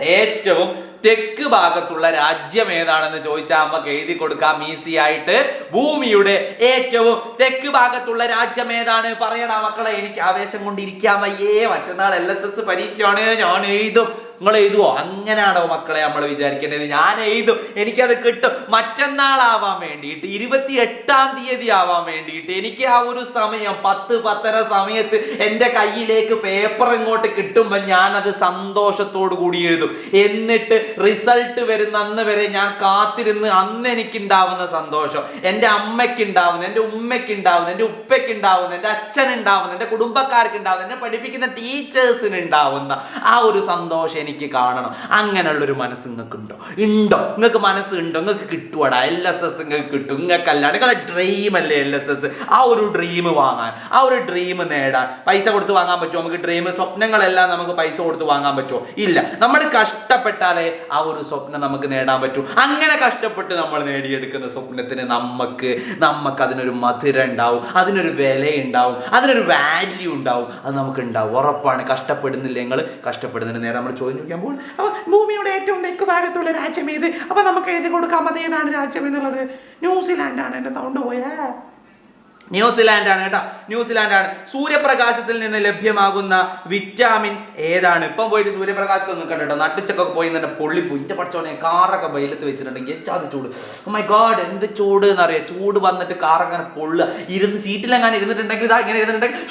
ഏറ്റവും തെക്ക് ഭാഗത്തുള്ള രാജ്യം ഏതാണെന്ന് ചോദിച്ചാൽ നമുക്ക് എഴുതി കൊടുക്കാം ഈസി ആയിട്ട്. ഭൂമിയുടെ ഏറ്റവും തെക്ക് ഭാഗത്തുള്ള രാജ്യം ഏതാണ് പറയണ മക്കളെ എനിക്ക് ആവേശം കൊണ്ടിരിക്കാൻ വയ്യേ. മറ്റന്നാൾ എൽ എസ് എസ് പരീക്ഷയാണ്. ഞാൻ എഴുതും. നിങ്ങൾ എഴുതുവോ? അങ്ങനെയാണോ മക്കളെ നമ്മൾ വിചാരിക്കേണ്ടത്? ഞാൻ എഴുതും. എനിക്കത് കിട്ടും. മറ്റന്നാളാവാൻ വേണ്ടിയിട്ട് ഇരുപത്തി എട്ടാം തീയതി ആവാൻ വേണ്ടിയിട്ട് എനിക്ക് ആ ഒരു സമയം പത്ത് പത്തര സമയത്ത് എന്റെ കയ്യിലേക്ക് പേപ്പർ ഇങ്ങോട്ട് കിട്ടുമ്പോൾ ഞാനത് സന്തോഷത്തോടു കൂടി എഴുതും. എന്നിട്ട് റിസൾട്ട് വരുന്ന അന്ന് വരെ ഞാൻ കാത്തിരുന്ന് അന്ന് എനിക്കുണ്ടാവുന്ന സന്തോഷം. എന്റെ അമ്മയ്ക്ക് ഉണ്ടാവുന്ന എന്റെ ഉമ്മയ്ക്ക് ഉണ്ടാവുന്ന എന്റെ ഉപ്പയ്ക്ക് ഉണ്ടാവുന്ന എന്റെ അച്ഛൻ ഉണ്ടാവുന്ന എന്റെ കുടുംബക്കാർക്ക് ഉണ്ടാവുന്ന എന്നെ പഠിപ്പിക്കുന്ന ടീച്ചേഴ്സിന് ഉണ്ടാവുന്ന ആ ഒരു സന്തോഷം എനിക്ക് കാണണം. അങ്ങനെയുള്ളൊരു മനസ്സ് നിങ്ങൾക്ക് ഉണ്ടോ? ഉണ്ടോ നിങ്ങൾക്ക് മനസ്സ് ഉണ്ടോ നിങ്ങൾക്ക് കിട്ടുവാടാ? എൽ എസ് എസ് നിങ്ങൾക്ക് കിട്ടും. നിങ്ങൾക്കല്ല നിങ്ങളെ ഡ്രീം അല്ലേ എൽ എസ് എസ് ആ ഒരു ഡ്രീം വാങ്ങാൻ ആ ഒരു ഡ്രീം നേടാൻ. പൈസ കൊടുത്ത് വാങ്ങാൻ പറ്റുമോ? നമുക്ക് ഡ്രീം സ്വപ്നങ്ങളെല്ലാം നമുക്ക് പൈസ കൊടുത്ത് വാങ്ങാൻ പറ്റുമോ? ഇല്ല. നമ്മൾ കഷ്ടപ്പെട്ടാലേ ആ ഒരു സ്വപ്നം നമുക്ക് നേടാൻ പറ്റൂ. അങ്ങനെ കഷ്ടപ്പെട്ട് നമ്മൾ നേടിയെടുക്കുന്ന സ്വപ്നത്തിന് നമുക്ക് നമുക്ക് അതിനൊരു മധുര ഉണ്ടാവും. അതിനൊരു വില ഉണ്ടാവും അതിനൊരു വാല്യൂ ഉണ്ടാവും. അത് നമുക്ക് ഉണ്ടാവും ഉറപ്പാണ്. കഷ്ടപ്പെടുന്നില്ല നിങ്ങൾ കഷ്ടപ്പെടുന്നതിന് നേരെ നമ്മൾ ചോദ്യം ചോദിക്കാൻ പോകും അപ്പൊ ഭൂമിയുടെ ഏറ്റവും തെക്ക് ഭാഗത്തുള്ള രാജ്യം ഏത്? അപ്പൊ നമുക്ക് എഴുതി കൊടുക്കാം. അത് ഏതാണ് രാജ്യം എന്നുള്ളത്? ന്യൂസിലാൻഡാണ്. എന്റെ സൗണ്ട് പോയാ. ന്യൂസിലാൻഡ് ആണ് കേട്ടോ. ന്യൂസിലാൻഡ് ആണ് സൂര്യപ്രകാശത്തിൽ നിന്ന് ലഭ്യമാകുന്ന വിറ്റാമിൻ ഏതാണ്? ഇപ്പം പോയിട്ട് സൂര്യപ്രകാശത്തിൽ ഒന്നും കണ്ടോ നട്ടുച്ചക്കൊക്കെ പോയി തന്നെ പൊള്ളിപ്പോയി ഇന്റെ പഠിച്ചോണെ കാറൊക്കെ വെയിലത്ത് വെച്ചിട്ടുണ്ടെങ്കിൽ എച്ചാത് ചൂട്. മൈ ഗോഡ് എന്ത് ചൂട് എന്നറിയാം? ചൂട് വന്നിട്ട് കാറങ്ങനെ പൊള്ളുക. ഇരുന്ന് സീറ്റിലെങ്ങാനും ഇരുന്നിട്ടുണ്ടെങ്കിൽ ഇതാ ഇങ്ങനെ ഇരുന്നിട്ടുണ്ടെങ്കിൽ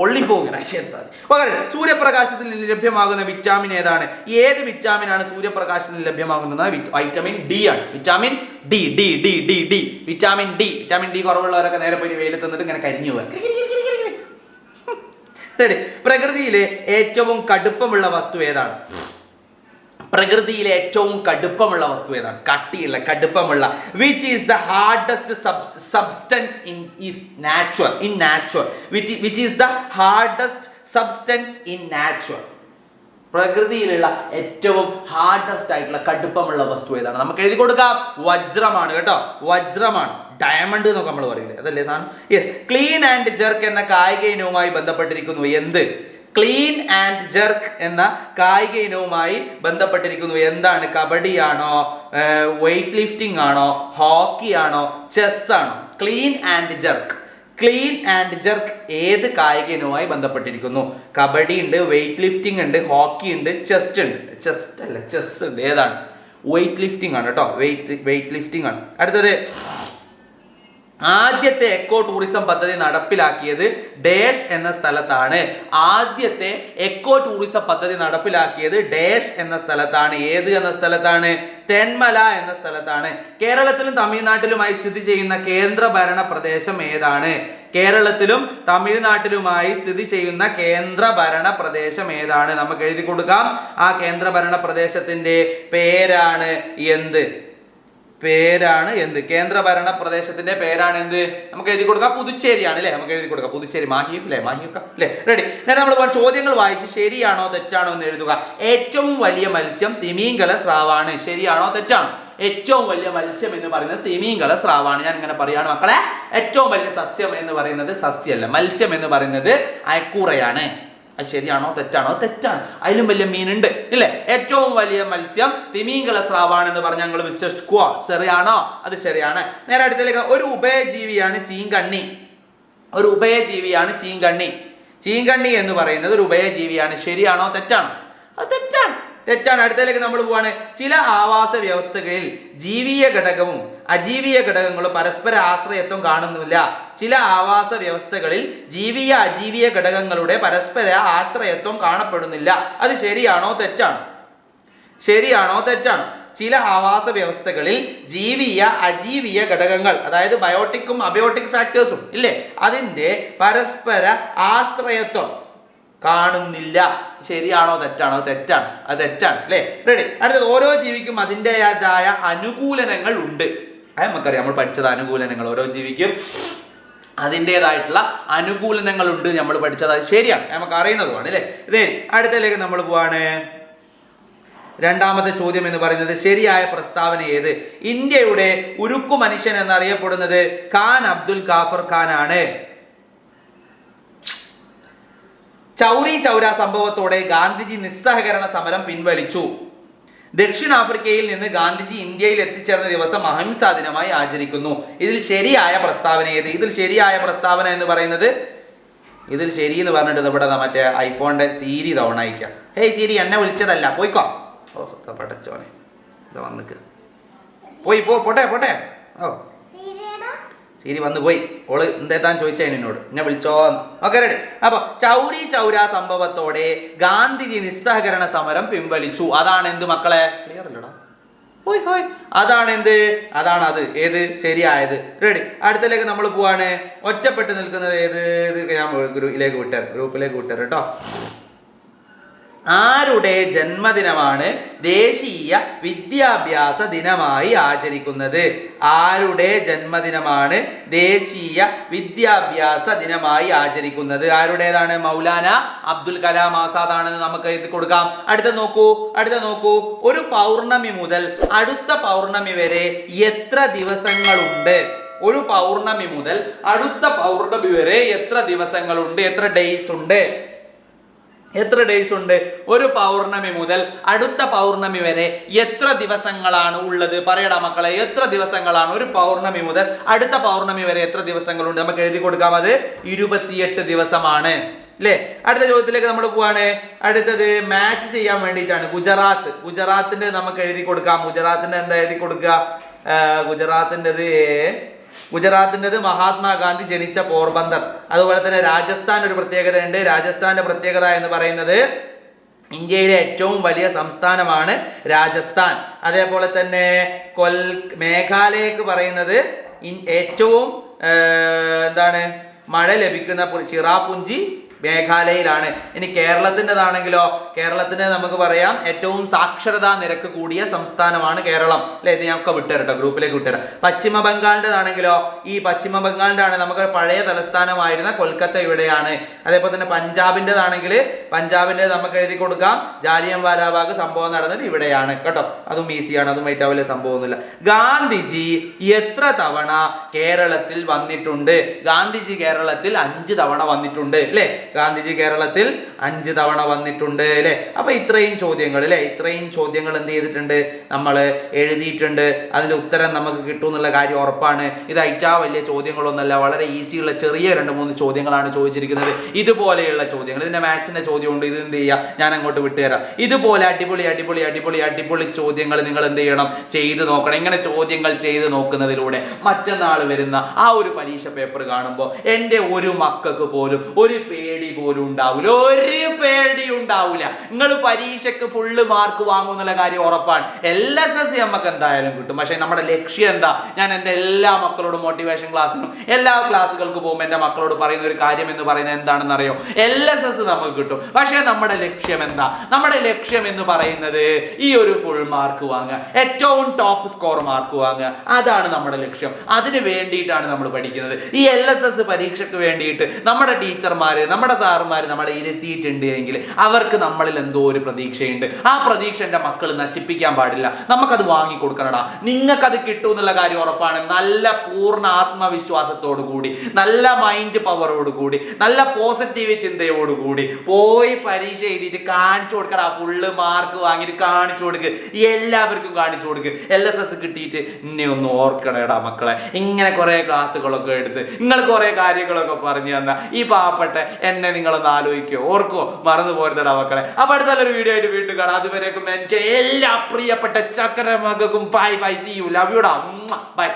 പൊള്ളിപ്പോകും രക്ഷയെത്താതെ പകരം സൂര്യപ്രകാശത്തിൽ ലഭ്യമാകുന്ന വിറ്റാമിൻ ഏതാണ്? ഏത് വിറ്റാമിനാണ് സൂര്യപ്രകാശത്തിൽ ലഭ്യമാകുന്നത്? വൈറ്റമിൻ ഡി ആണ്. Vitamin D D D D D vitamin D vitamin D കുറവുള്ളവരൊക്കെ നേരെ പോയി വെയിലത്ത് തന്നിട്ട് ഇങ്ങനെ കരിഞ്ഞു Ready? പ്രകൃതിയിലെ ഏറ്റവും കടുപ്പമുള്ള വസ്തു ഏതാണ്? പ്രകൃതിയിലെ ഏറ്റവും കടുപ്പമുള്ള വസ്തു ഏതാണ്? കട്ടിയുള്ള കടുപ്പമുള്ള. Which is the hardest substance in is natural in natural which is the hardest substance in natural പ്രകൃതിയിലുള്ള ഏറ്റവും ഹാർഡസ്റ്റ് ആയിട്ടുള്ള കടുപ്പമുള്ള വസ്തു ഏതാണ്? നമുക്ക് എഴുതി കൊടുക്കാം. വജ്രമാണ് കേട്ടോ. വജ്രമാണ്. ഡയമണ്ട് എന്നൊക്കെ നമ്മൾ പറയില്ലേ? അതല്ലേ സാധനം? യെസ് ക്ലീൻ ആൻഡ് ജെർക്ക് എന്ന കായിക ഇനവുമായി ബന്ധപ്പെട്ടിരിക്കുന്നു. എന്ത്? ക്ലീൻ ആൻഡ് ജർക്ക് എന്ന കായിക ഇനവുമായി ബന്ധപ്പെട്ടിരിക്കുന്നു. എന്താണ്? കബഡിയാണോ? വെയ്റ്റ് ലിഫ്റ്റിംഗ് ആണോ? ഹോക്കി ആണോ? ചെസ് ആണോ? Clean and jerk clean and jerk ഏത് കായിക ഇനവുമായി ബന്ധപ്പെട്ടിരിക്കുന്നു? കബഡി ഉണ്ട് വെയ്റ്റ് ലിഫ്റ്റിംഗ് ഉണ്ട് ഹോക്കി ഉണ്ട് ചെസ്റ്റ് ഉണ്ട്. ചെസ്റ്റ് അല്ല ചെസ് ഉണ്ട്. ഏതാണ്? വെയ്റ്റ് ലിഫ്റ്റിംഗ് ആണ് കേട്ടോ. വെയ്റ്റ് വെയ്റ്റ് ലിഫ്റ്റിംഗ് ആണ്. അടുത്തത് ആദ്യത്തെ എക്കോ ടൂറിസം പദ്ധതി നടപ്പിലാക്കിയത് ഡേഷ് എന്ന സ്ഥലത്താണ്. ആദ്യത്തെ എക്കോ ടൂറിസം പദ്ധതി നടപ്പിലാക്കിയത് ഡേഷ് എന്ന സ്ഥലത്താണ്. ഏത് എന്ന സ്ഥലത്താണ്? തെന്മല എന്ന സ്ഥലത്താണ്. കേരളത്തിലും തമിഴ്നാട്ടിലുമായി സ്ഥിതി ചെയ്യുന്ന കേന്ദ്ര ഭരണ പ്രദേശം ഏതാണ്? കേരളത്തിലും തമിഴ്നാട്ടിലുമായി സ്ഥിതി ചെയ്യുന്ന കേന്ദ്ര ഭരണ പ്രദേശം ഏതാണ്? നമുക്ക് എഴുതി കൊടുക്കാം. ആ കേന്ദ്ര ഭരണ പ്രദേശത്തിന്റെ പേരാണ് എന്ത്? പേരാണ് എന്ത്? കേന്ദ്ര ഭരണ പ്രദേശത്തിന്റെ പേരാണ് എന്ത്? നമുക്ക് എഴുതി കൊടുക്കാം. പുതുച്ചേരിയാണ് അല്ലേ? നമുക്ക് എഴുതി കൊടുക്കാം. പുതുച്ചേരി മാഹിയും അല്ലേ? മാഹിയൊക്കെ അല്ലേ? റെഡി നേരെ നമ്മൾ ചോദ്യങ്ങൾ വായിച്ച് ശരിയാണോ തെറ്റാണോ എന്ന് എഴുതുക. ഏറ്റവും വലിയ മത്സ്യം തിമീങ്കല സ്രാവാണ്. ശരിയാണോ തെറ്റാണോ? ഏറ്റവും വലിയ മത്സ്യം എന്ന് പറയുന്നത് തിമീങ്കല സ്രാവാണ്. ഞാൻ ഇങ്ങനെ പറയാണ് മക്കളെ. ഏറ്റവും വലിയ സസ്യം എന്ന് പറയുന്നത് സസ്യമല്ല മത്സ്യം എന്ന് പറയുന്നത് അയക്കൂറയാണ്. അത് ശരിയാണോ? തെറ്റാണോ? അത് തെറ്റാണ്. അതിലും വലിയ മീനുണ്ട്. ഇല്ലേ? ഏറ്റവും വലിയ മത്സ്യം തിമീങ്കല സ്രാവാണെന്ന് പറഞ്ഞ് ഞങ്ങൾ വിശ്വസിക്കുക ശരിയാണോ? അത് ശരിയാണ്. നേരെ അടുത്തേക്ക് ഒരു ഉഭയജീവിയാണ് ചീങ്കണ്ണി. ഒരു ഉഭയജീവിയാണ് ചീങ്കണ്ണി. ചീങ്കണ്ണി എന്ന് പറയുന്നത് ഒരു ഉഭയജീവിയാണ്. ശരിയാണോ? തെറ്റാണോ? അത് തെറ്റാണ്. തെറ്റാണ്. അടുത്തതിലേക്ക് നമ്മൾ പോവാണ്. ചില ആവാസ വ്യവസ്ഥകളിൽ ജീവിയ ഘടകവും അജീവിയ ഘടകങ്ങളും പരസ്പര ആശ്രയത്വം കാണുന്നില്ല. ചില ആവാസ വ്യവസ്ഥകളിൽ ജീവിയ അജീവിയ ഘടകങ്ങളുടെ പരസ്പര ആശ്രയത്വം കാണപ്പെടുന്നില്ല. അത് ശരിയാണോ? തെറ്റാണോ. ശരിയാണോ? തെറ്റാണോ. ചില ആവാസ വ്യവസ്ഥകളിൽ ജീവിയ അജീവിയ ഘടകങ്ങൾ അതായത് ബയോട്ടിക്കും അബയോട്ടിക് ഫാക്ടേഴ്സും ഇല്ലേ? അതിന്റെ പരസ്പര ആശ്രയത്വം കാണുന്നില്ല. ശരിയാണോ തെറ്റാണോ? തെറ്റാണ്. അത് തെറ്റാണ്. അല്ലേ? റെഡി അടുത്തത് ഓരോ ജീവിക്കും അതിന്റെതായ അനുകൂലനങ്ങൾ ഉണ്ട്. അത് നമുക്കറിയാം. നമ്മൾ പഠിച്ചത് അനുകൂലനങ്ങൾ. ഓരോ ജീവിക്കും അതിന്റെതായിട്ടുള്ള അനുകൂലനങ്ങളുണ്ട് നമ്മൾ പഠിച്ചത്. അത് ശരിയാണ്. നമുക്ക് അറിയുന്നതുമാണ് അല്ലേ? ഇതേ അടുത്തതിലേക്ക് നമ്മൾ പോവാണ്. രണ്ടാമത്തെ ചോദ്യം എന്ന് പറയുന്നത് ശരിയായ പ്രസ്താവന ഏത്? ഇന്ത്യയുടെ ഉരുക്കു മനുഷ്യൻ എന്നറിയപ്പെടുന്നത് ഖാൻ അബ്ദുൽ ഖാഫർ ഖാൻ ആണ് ചൗരി ചൗര സംഭവത്തോടെ ഗാന്ധിജി നിസ്സഹകരണ സമരം പിൻവലിച്ചു. ദക്ഷിണാഫ്രിക്കയിൽ നിന്ന് ഗാന്ധിജി ഇന്ത്യയിൽ എത്തിച്ചേർന്ന ദിവസം അഹിംസാ ദിനമായി ആചരിക്കുന്നു. ഇതിൽ ശരിയായ പ്രസ്താവന ഏത്? ഇതിൽ ശരിയായ പ്രസ്താവന എന്ന് പറയുന്നത്? ഇതിൽ ശരി എന്ന് പറഞ്ഞിട്ട് ഇവിടെ മറ്റേ ഐഫോണിന്റെ സീരി തവണ അയക്കാം ഹേയ് സീരി എന്നെ വിളിച്ചതല്ല. പോയിക്കോ. ഓ പടച്ചോനെ. ഇതാ വന്നിക്ക്. പോയി പോ പോട്ടെ പോട്ടെ. ഓ. ശരി വന്നു പോയി. ഓൾ എന്തേത്താൻ ചോദിച്ചു എന്നോട് എന്നെ വിളിച്ചോ ഓക്കെ റെഡി അപ്പൊ ചൗരി ചൗര സംഭവത്തോടെ ഗാന്ധിജി നിസ്സഹകരണ സമരം പിൻവലിച്ചു. അതാണ് എന്ത് മക്കളെ? ക്ലിയർ അല്ലടാ ഹോയ് ഹോയ്. അതാണ് എന്ത്? അതാണ് അത്. ഏത്? ശരിയായത്. റെഡി അടുത്തലേക്ക് നമ്മൾ പോവാണ്. ഒറ്റപ്പെട്ട് നിൽക്കുന്നത് ഏത്? ഞാൻ ഗ്രൂപ്പിലേക്ക് വിട്ടേ ഗ്രൂപ്പിലേക്ക് വിട്ടേ കേട്ടോ. ആരുടെ ജന്മദിനമാണ് ദേശീയ വിദ്യാഭ്യാസ ദിനമായി ആചരിക്കുന്നത്? ആരുടെ ജന്മദിനമാണ് ദേശീയ വിദ്യാഭ്യാസ ദിനമായി ആചരിക്കുന്നത്? ആരുടേതാണ്? മൗലാന അബ്ദുൽ കലാം ആസാദ് ആണെന്ന് നമുക്ക് എഴുതി കൊടുക്കാം. അടുത്ത നോക്കൂ അടുത്ത നോക്കൂ. ഒരു പൗർണമി മുതൽ അടുത്ത പൗർണമി വരെ എത്ര ദിവസങ്ങളുണ്ട്? ഒരു പൗർണമി മുതൽ അടുത്ത പൗർണമി വരെ എത്ര ദിവസങ്ങളുണ്ട്? എത്ര ഡേയ്സ് ഉണ്ട്? എത്ര ഡേയ്സ് ഉണ്ട്? ഒരു പൗർണമി മുതൽ അടുത്ത പൗർണമി വരെ എത്ര ദിവസങ്ങളാണ് ഉള്ളത്? പറയടാ മക്കളെ എത്ര ദിവസങ്ങളാണ്? ഒരു പൗർണമി മുതൽ അടുത്ത പൗർണമി വരെ എത്ര ദിവസങ്ങളുണ്ട്? നമുക്ക് എഴുതി കൊടുക്കാം. അത് ഇരുപത്തിയെട്ട് ദിവസമാണ്. അല്ലേ അടുത്ത ചോദ്യത്തിലേക്ക് നമ്മൾ പോവാണ്. അടുത്തത് മാച്ച് ചെയ്യാൻ വേണ്ടിയിട്ടാണ്. ഗുജറാത്ത്. ഗുജറാത്തിന്റെ നമുക്ക് എഴുതി കൊടുക്കാം. ഗുജറാത്തിന്റെ എന്താ എഴുതി കൊടുക്കുക? ഗുജറാത്തിന്റെത് ഗുജറാത്തിന്റെത് മഹാത്മാഗാന്ധി ജനിച്ച പോർബന്ദർ. അതുപോലെ തന്നെ രാജസ്ഥാൻ ഒരു പ്രത്യേകതയുണ്ട്. രാജസ്ഥാന്റെ പ്രത്യേകത എന്ന് പറയുന്നത് ഇന്ത്യയിലെ ഏറ്റവും വലിയ സംസ്ഥാനമാണ് രാജസ്ഥാൻ. അതേപോലെ തന്നെ കൊൽ മേഘാലയക്ക് പറയുന്നത് ഏറ്റവും എന്താണ് മഴ ലഭിക്കുന്ന ചിറാപുഞ്ചി മേഘാലയയിലാണ്. ഇനി കേരളത്തിന്റെതാണെങ്കിലോ കേരളത്തിന് നമുക്ക് പറയാം ഏറ്റവും സാക്ഷരതാ നിരക്ക് കൂടിയ സംസ്ഥാനമാണ് കേരളം. അല്ലെ? ഇത് ഞങ്ങൾക്ക് വിട്ടുതരട്ടോ ഗ്രൂപ്പിലേക്ക് വിട്ടുതരാം. പശ്ചിമ ബംഗാളിന്റെതാണെങ്കിലോ ഈ പശ്ചിമ ബംഗാളിന്റെ നമുക്ക് പഴയ തലസ്ഥാനമായിരുന്ന കൊൽക്കത്ത ഇവിടെയാണ്. അതേപോലെ തന്നെ പഞ്ചാബിന്റെതാണെങ്കിൽ പഞ്ചാബിന്റെ നമുക്ക് എഴുതി കൊടുക്കാം ജാലിയൻ വാലാബാഗ് സംഭവം നടന്നത് ഇവിടെയാണ്. കേട്ടോ? അതും ഈസിയാണ് അതും ഏറ്റവും വലിയ സംഭവമൊന്നുമില്ല. ഗാന്ധിജി എത്ര തവണ കേരളത്തിൽ വന്നിട്ടുണ്ട്? ഗാന്ധിജി കേരളത്തിൽ അഞ്ച് തവണ വന്നിട്ടുണ്ട് അല്ലേ? ഗാന്ധിജി കേരളത്തിൽ അഞ്ച് തവണ വന്നിട്ടുണ്ട് അല്ലേ? അപ്പൊ ഇത്രയും ചോദ്യങ്ങൾ അല്ലേ? ഇത്രയും ചോദ്യങ്ങൾ എന്ത് ചെയ്തിട്ടുണ്ട്? നമ്മൾ എഴുതിയിട്ടുണ്ട്. അതിന്റെ ഉത്തരം നമുക്ക് കിട്ടും എന്നുള്ള കാര്യം ഉറപ്പാണ്. ഇത് ഏറ്റവും വലിയ ചോദ്യങ്ങളൊന്നുമല്ല വളരെ ഈസിയുള്ള ചെറിയ രണ്ട് മൂന്ന് ചോദ്യങ്ങളാണ് ചോദിച്ചിരിക്കുന്നത്. ഇതുപോലെയുള്ള ചോദ്യങ്ങൾ. ഇതിന്റെ മാത്സിന്റെ ചോദ്യമുണ്ട്. ഇത് എന്ത് ചെയ്യുക ഞാൻ അങ്ങോട്ട് വിട്ടുതരാം. ഇതുപോലെ അടിപൊളി അടിപൊളി അടിപൊളി അടിപൊളി ചോദ്യങ്ങൾ നിങ്ങൾ എന്ത് ചെയ്യണം? ചെയ്ത് നോക്കണം. ഇങ്ങനെ ചോദ്യങ്ങൾ ചെയ്ത് നോക്കുന്നതിലൂടെ മറ്റന്നാൾ വരുന്ന ആ ഒരു പരീക്ഷ പേപ്പർ കാണുമ്പോൾ എന്റെ ഒരു മക്കൾക്ക് പോലും ഒരു പേടി പോലും ഉണ്ടാവില്ല ഒരു പേടി ഉണ്ടാവില്ല നിങ്ങൾ പരീക്ഷയ്ക്ക് ഫുള്ള് മാർക്ക് വാങ്ങും എന്നുള്ള കാര്യം ഉറപ്പാണ്. എൽ എസ് എസ് നമുക്ക് എന്തായാലും കിട്ടും. പക്ഷേ നമ്മുടെ ലക്ഷ്യം എന്താ? ഞാൻ എന്റെ എല്ലാ മക്കളോടും മോട്ടിവേഷൻ ക്ലാസ്സിനും എല്ലാ ക്ലാസ്സുകൾക്ക് പോകുമ്പോൾ എന്റെ മക്കളോട് പറയുന്ന ഒരു കാര്യം എന്ന് പറയുന്നത് എന്താണെന്ന് അറിയോ? എൽ എസ് എസ് നമുക്ക് കിട്ടും. പക്ഷേ നമ്മുടെ ലക്ഷ്യം എന്താ? നമ്മുടെ ലക്ഷ്യം എന്ന് പറയുന്നത് ഈ ഒരു ഫുൾ മാർക്ക് വാങ്ങുക. ഏറ്റവും ടോപ്പ് സ്കോർ മാർക്ക് വാങ്ങുക. അതാണ് നമ്മുടെ ലക്ഷ്യം. അതിന് വേണ്ടിയിട്ടാണ് നമ്മൾ പഠിക്കുന്നത്. ഈ എൽ എസ് എസ് പരീക്ഷയ്ക്ക് വേണ്ടിയിട്ട് നമ്മുടെ ടീച്ചർമാർ നമ്മുടെ സാറുമാർ നമ്മളെ ഇരുത്തിയിട്ടുണ്ട് എങ്കിൽ അവർക്ക് നമ്മളിൽ എന്തോ ഒരു പ്രതീക്ഷയുണ്ട്. ആ പ്രതീക്ഷ എന്റെ മക്കൾ നശിപ്പിക്കാൻ പാടില്ല. നമുക്കത് വാങ്ങിക്കൊടുക്കണടാ. നിങ്ങൾക്കത് കിട്ടും എന്നുള്ള കാര്യം ഉറപ്പാണ്. നല്ല പൂർണ ആത്മവിശ്വാസത്തോടു കൂടി നല്ല മൈൻഡ് പവറോട് കൂടി നല്ല പോസിറ്റീവ് ചിന്തയോട് കൂടി പോയി പരീക്ഷ എഴുതിയിട്ട് കാണിച്ചു കൊടുക്കടാ. ഫുള്ള് മാർക്ക് വാങ്ങിയിട്ട് കാണിച്ചു കൊടുക്ക്. എല്ലാവർക്കും കാണിച്ചു കൊടുക്ക്. എൽ എസ് എസ് കിട്ടിയിട്ട് എന്നെ ഒന്ന് ഓർക്കണേടാ മക്കളെ. ഇങ്ങനെ കുറേ ക്ലാസ്സുകളൊക്കെ എടുത്ത് നിങ്ങൾ കുറേ കാര്യങ്ങളൊക്കെ പറഞ്ഞു തന്ന. ഈ പാവപ്പെട്ട എന്നെ നിങ്ങളൊന്ന് ആലോചിക്കോ ഓർക്കോ മറന്നു പോരുന്നടാ മക്കളെ. അപ്പൊ അടുത്ത നല്ലൊരു വീഡിയോ ആയിട്ട് വീണ്ടും കാണാം. അതുവരേക്കും എന്റെ എല്ലാ പ്രിയപ്പെട്ട ചക്കര മകൾക്കും bye bye see you love യുടാ by